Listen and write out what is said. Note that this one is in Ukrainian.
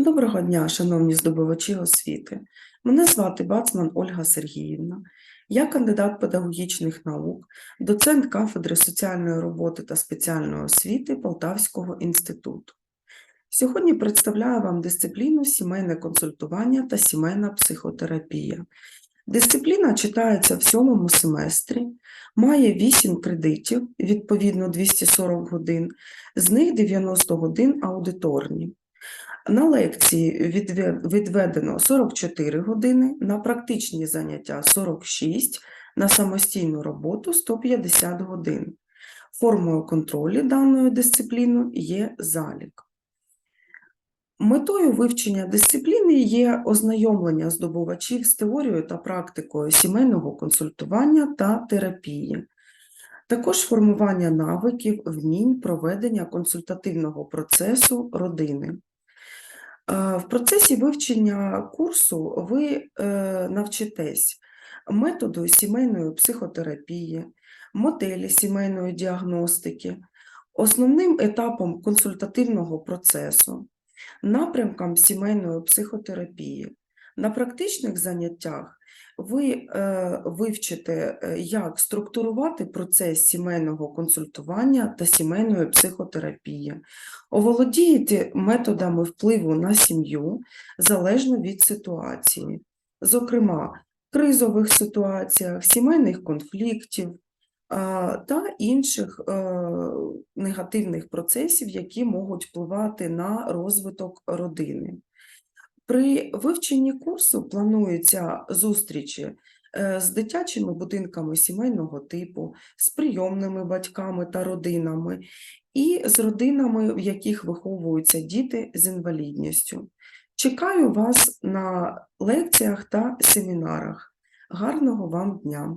Доброго дня, шановні здобувачі освіти. Мене звати Бацман Ольга Сергіївна. Я кандидат педагогічних наук, доцент кафедри соціальної роботи та спеціальної освіти Полтавського інституту. Сьогодні представляю вам дисципліну сімейне консультування та сімейна психотерапія. Дисципліна читається в сьомому семестрі, має 8 кредитів, відповідно 240 годин, з них 90 годин аудиторні. На лекції відведено 44 години, на практичні заняття 46, на самостійну роботу 150 годин. Формою контролю даної дисципліни є залік. Метою вивчення дисципліни є ознайомлення здобувачів з теорією та практикою сімейного консультування та терапії, також формування навиків, вмінь проведення консультативного процесу родини. Е, В процесі вивчення курсу ви е, навчитесь методу сімейної психотерапії, моделі сімейної діагностики, основним етапом консультативного процесу, напрямкам сімейної психотерапії. На практичних заняттях ви е, вивчите, е, як структурувати процес сімейного консультування та сімейної психотерапії, оволодієте методами впливу на сім'ю залежно від ситуації, зокрема, кризових ситуаціях, сімейних конфліктів та інших е, негативних процесів, які можуть впливати на розвиток родини. При вивченні курсу плануються зустрічі е, з дитячими будинками сімейного типу, з прийомними батьками та родинами, і з родинами, в яких виховуються діти з інвалідністю. Чекаю вас на лекціях та семінарах. Гарного вам дня!